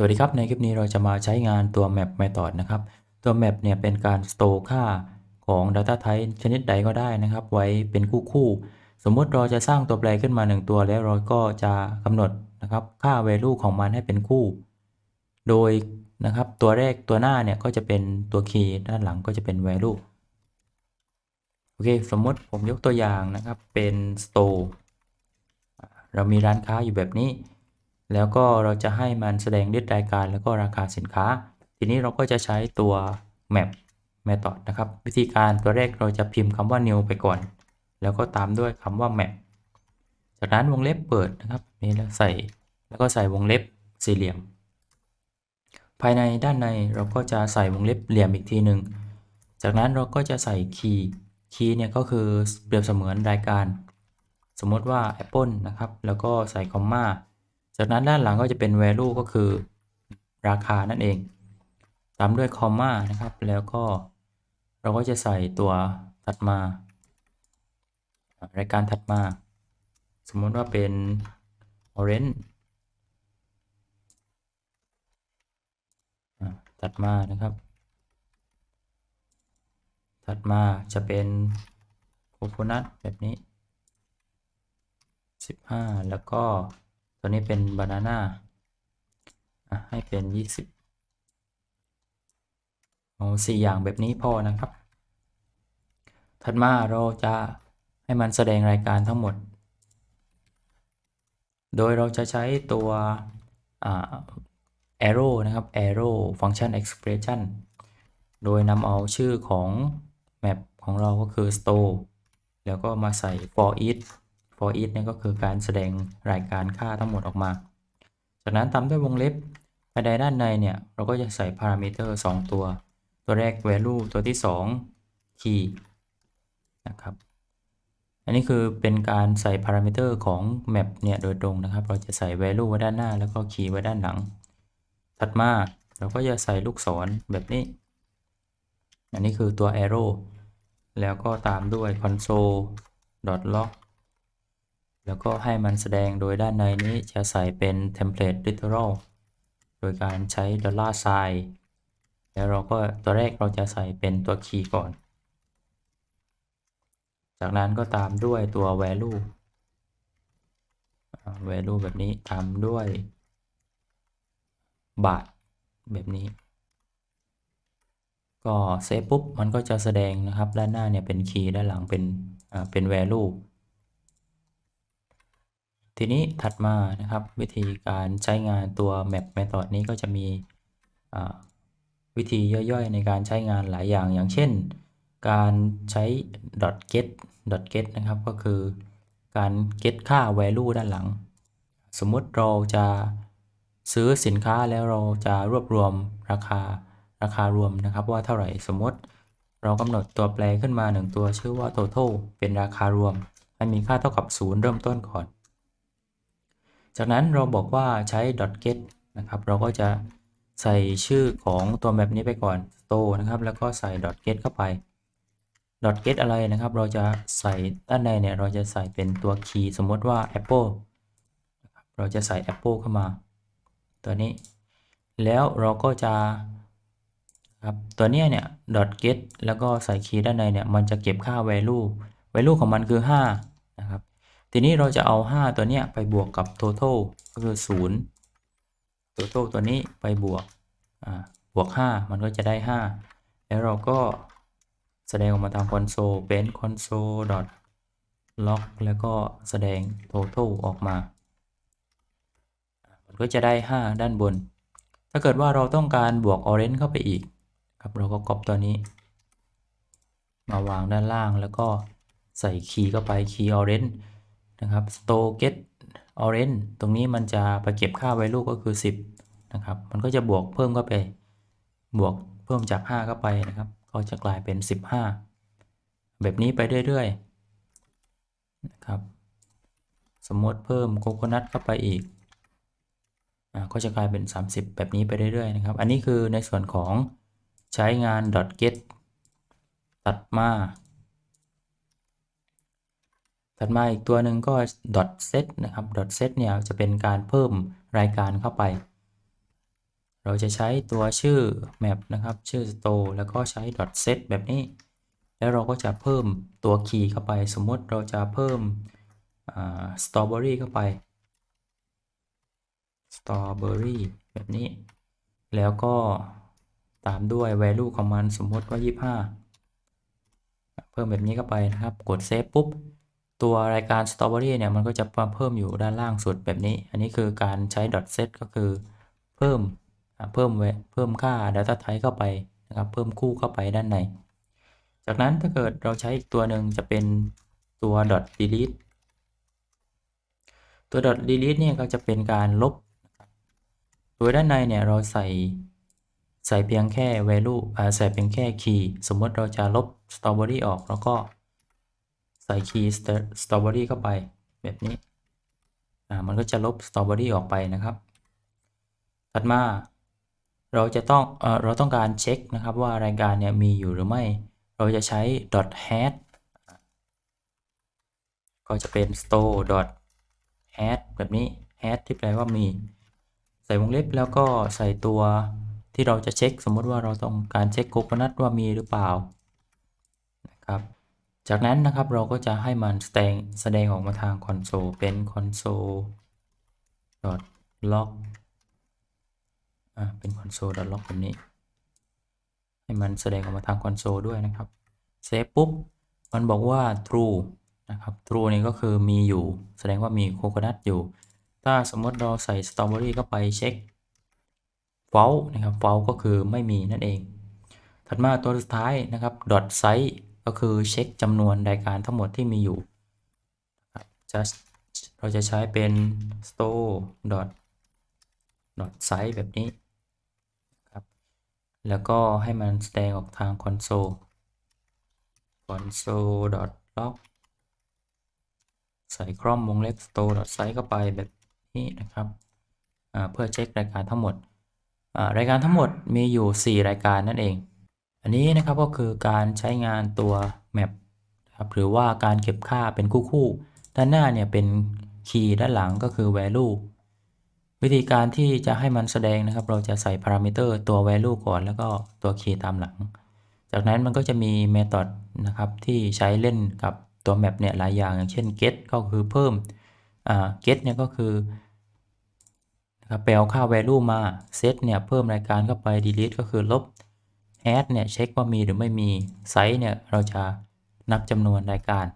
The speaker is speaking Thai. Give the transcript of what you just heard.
สวัสดีครับในคลิปนี้เราจะมาใช้งานตัว map method นะครับ ตัว map เนี่ยเป็นการ store ค่าของ data type ชนิดใดก็ได้นะครับ ไว้เป็นคู่คู่ๆสมมติเราจะสร้างตัวแปรขึ้นมา 1 ตัวแล้วเราก็จะกำหนดนะครับค่า value ของมันให้เป็นคู่ โดยนะครับตัวแรกตัวหน้าเนี่ยก็จะเป็นตัว key ด้านหลังก็จะเป็น value โอเค สมมติผมยกตัวอย่างนะครับเป็น store เรามีร้านค้าอยู่แบบนี้ แล้วก็เราจะให้มันแสดงลิสต์รายการแล้วก็ราคาสินค้า ทีนี้เราก็จะใช้ตัว map method นะครับ วิธีการตัวแรกเราจะพิมพ์คำว่า new ไปก่อน แล้วก็ตามด้วยคำว่า map จากนั้นวงเล็บเปิดนะครับนี่แล้วใส่แล้วก็ใส่วงเล็บสี่เหลี่ยม ภายในด้านในเราก็จะใส่วงเล็บเหลี่ยมอีกทีหนึ่งจากนั้นเราก็จะใส่คีย์คีย์เนี่ยก็คือเปรียบเสมือนรายการ สมมติว่า Apple นะครับ แล้วก็ใส่คอมมา จากนั้นด้านหลังก็จะเป็น value ก็คือราคานั่นเอง ตามด้วยคอมมานะครับ แล้วก็เราก็จะใส่ตัวถัดมา รายการถัดมา สมมติว่าเป็น orange ถัดมานะครับ ถัดมาจะเป็นโคโคนัทแบบนี้ 15 แล้วก็ ตัวนี้เป็นบานาน่าให้เป็น 20เอา4อย่างแบบนี้พอนะครับ ถัดมาเราจะให้มันแสดงรายการทั้งหมด โดยเราจะใช้ตัว arrow นะครับ arrow function expression โดยนำเอาชื่อของ map ของเราก็คือ store แล้วก็มาใส่ for each for each เนี่ยก็คือการแสดงรายการค่าทั้งหมดออกมา จากนั้นตามด้วยวงเล็บภายในด้านในเนี่ย เราก็จะใส่พารามิเตอร์ 2 ตัว ตัวแรก value ตัวที่ 2 key นะครับ อันนี้คือเป็นการใส่พารามิเตอร์ของ map เนี่ยโดยตรงนะครับ เราจะใส่ value ไว้ด้านหน้า แล้วก็ key ไว้ด้านหลัง ถัดมาเราก็จะใส่ลูกศรแบบนี้ อันนี้คือตัว arrow แล้วก็ตามด้วย console log แล้วก็ให้มันแสดงโดยด้านในนี้จะใส่เป็น template literal โดยการใช้ dollar sign แล้วเราก็ตัวแรกเราจะใส่เป็นตัว key ก่อน จากนั้นก็ตามด้วยตัว value value แบบนี้ตามด้วย บาท แบบนี้ ก็เซฟปุ๊บ มันก็จะแสดงนะครับ ด้านหน้าเนี่ยเป็นคีย์ด้านหลังเป็นเป็น value ทีนี้ถัดมานะครับวิธีการใช้งานตัว map method นี้ก็จะมีวิธีย่อยๆ ในการใช้งานหลายอย่างอย่างเช่น การใช้ .get .get นะครับก็คือการ get ค่า value ด้านหลัง สมมุติเราจะซื้อสินค้าแล้วเราจะรวบรวมราคาราคารวมนะครับ ว่าเท่าไหร่สมมติ เรากำหนดตัวแปรขึ้นมา 1 ตัวชื่อว่า total เป็นราคารวมให้มีค่าเท่ากับ 0 เริ่มต้นก่อน จากนั้นเราบอกว่าใช้ .get นะครับ เราก็จะใส่ชื่อของตัวแบบนี้ไปก่อน store นะครับ แล้วก็ใส่ .get เข้าไป .get อะไรนะครับ เราจะใส่ด้านในเนี่ย เราจะใส่เป็นตัว key สมมติว่า apple เราจะใส่ apple เข้ามา ตัวนี้ แล้วเราก็จะครับตัวนี้เนี่ย .get แล้วก็ใส่คีย์ด้านในเนี่ย มันจะเก็บค่า value value ของมันคือ 5 นะครับ ทีนี้เราจะเอา 5 ตัวเนี้ยไปบวกกับ total ก็คือ 0 total ตัวนี้ไปบวกบวก 5 มันก็จะได้ 5 แล้วเราก็แสดงออกมาทาง console เป็น console log แล้วก็แสดง total ออกมา มันก็จะได้ 5 ด้านบน ถ้าเกิดว่าเราต้องการบวก orange เข้าไปอีกครับเราก็ก๊อปตัวนี้ มาวางด้านล่างแล้วก็ใส่คีย์เข้าไปคีย์ orange นะครับ store get orange ตรงนี้มันจะไปเก็บค่า value ก็คือ 10 นะครับ มันก็จะบวกเพิ่มเข้าไป บวกเพิ่มจาก 5 เข้าไปนะครับ ก็จะกลายเป็น 15 แบบนี้ไปเรื่อยๆ นะครับ สมมติเพิ่มโคโคนัทเข้าไปอีก ก็จะกลายเป็น 30 แบบนี้ไปเรื่อยๆ นะครับ อันนี้คือในส่วนของใช้งาน .get ตัดมา ถัดมาอีกตัวหนึ่งก็ .set นะครับ .set เนี่ยจะเป็นการเพิ่มรายการเข้าไป เราจะใช้ตัวชื่อ map นะครับ ชื่อ store แล้วก็ใช้ dot set แบบนี้ แล้วเราก็จะเพิ่มตัว key เข้าไป สมมติเราจะเพิ่ม strawberry เข้าไป strawberry แบบนี้ แล้วก็ตามด้วย value ของมันสมมติว่า 25 เพิ่มแบบนี้เข้าไปนะครับ กด save ปุ๊บ ตัวรายการ strawberry เนี่ยมันก็จะมาเพิ่มอยู่ด้านล่างสุดแบบนี้ อันนี้คือการใช้ dot set ก็คือเพิ่มเพิ่มเวเพิ่มค่า data type เข้าไปนะครับเพิ่มคู่เข้าไปด้านใน จากนั้นถ้าเกิดเราใช้อีกตัวหนึ่งจะเป็นตัว dot delete ตัว dot delete เนี่ยก็จะเป็นการลบตัวด้านในเนี่ยเราใส่ใส่เพียงแค่ value ใส่เพียงแค่ key สมมติเราจะลบ strawberry ออกแล้วก็ ใส่ key st- strawberry เข้าไปแบบนี้ อ่า มันก็จะลบ strawberry ออกไปนะครับ ถัดมา เราจะต้อง เอ่อ เราต้องการเช็คนะครับว่ารายการเนี่ยมีอยู่หรือไม่ เราจะใช้ dot hat ก็จะเป็น store dot hat แบบนี้ hat ที่แปลว่ามี ใส่วงเล็บแล้วก็ใส่ตัวที่เราจะเช็ค สมมติว่าเราต้องการเช็คโคโคนัทว่ามีหรือเปล่า นะครับ จากนั้นนะครับเราก็จะให้มันแสดงแสดงออกมาทางคอนโซลเป็น console dot log อ่าเป็น console dot log แบบนี้ ให้มันแสดงออกมาทางคอนโซลด้วยนะครับเซฟปุ๊บ มันบอกว่า true นะครับ true นี่ก็คือมีอยู่ แสดงว่ามีโคโคนัทอยู่ ถ้าสมมติเราใส่สตรอเบอรี่เข้าไปเช็ค false นะครับ false ก็คือไม่มีนั่นเอง ถัดมาตัวสุดท้ายนะครับ dot size ก็คือเช็คจำนวนรายการทั้งหมดที่มีอยู่นะครับ just เราจะใช้เป็น store dot dot size แบบนี้ครับแล้วก็ให้มันแสดงออกทางคอนโซล console dot log ใส่คร่อมวงเล็บ store dot size เข้าไปแบบนี้นะครับเพื่อเช็ครายการทั้งหมดรายการทั้งหมดมีอยู่ 4 รายการนั่นเอง อันนี้นะครับก็คือการใช้งานตัว map นะครับหรือว่าการเก็บค่าเป็นคู่ๆด้านหน้าเนี่ยเป็น key ด้านหลังก็คือ value วิธีการที่จะให้มันแสดงนะครับ เราจะใส่พารามิเตอร์ตัว value ก่อนแล้วก็ตัว key ตามหลัง จากนั้นมันก็จะมี method นะครับที่ใช้เล่นกับตัว map เนี่ยหลายอย่างอย่างเช่น get ก็คือเพิ่มอ่า get เนี่ยก็คือนะครับไปเอาค่า value มา set เนี่ยเพิ่มรายการเข้าไป delete ก็คือลบ add เนี่ยเช็คว่ามีหรือไม่มี size เนี่ยเราจะนับจำนวนรายการ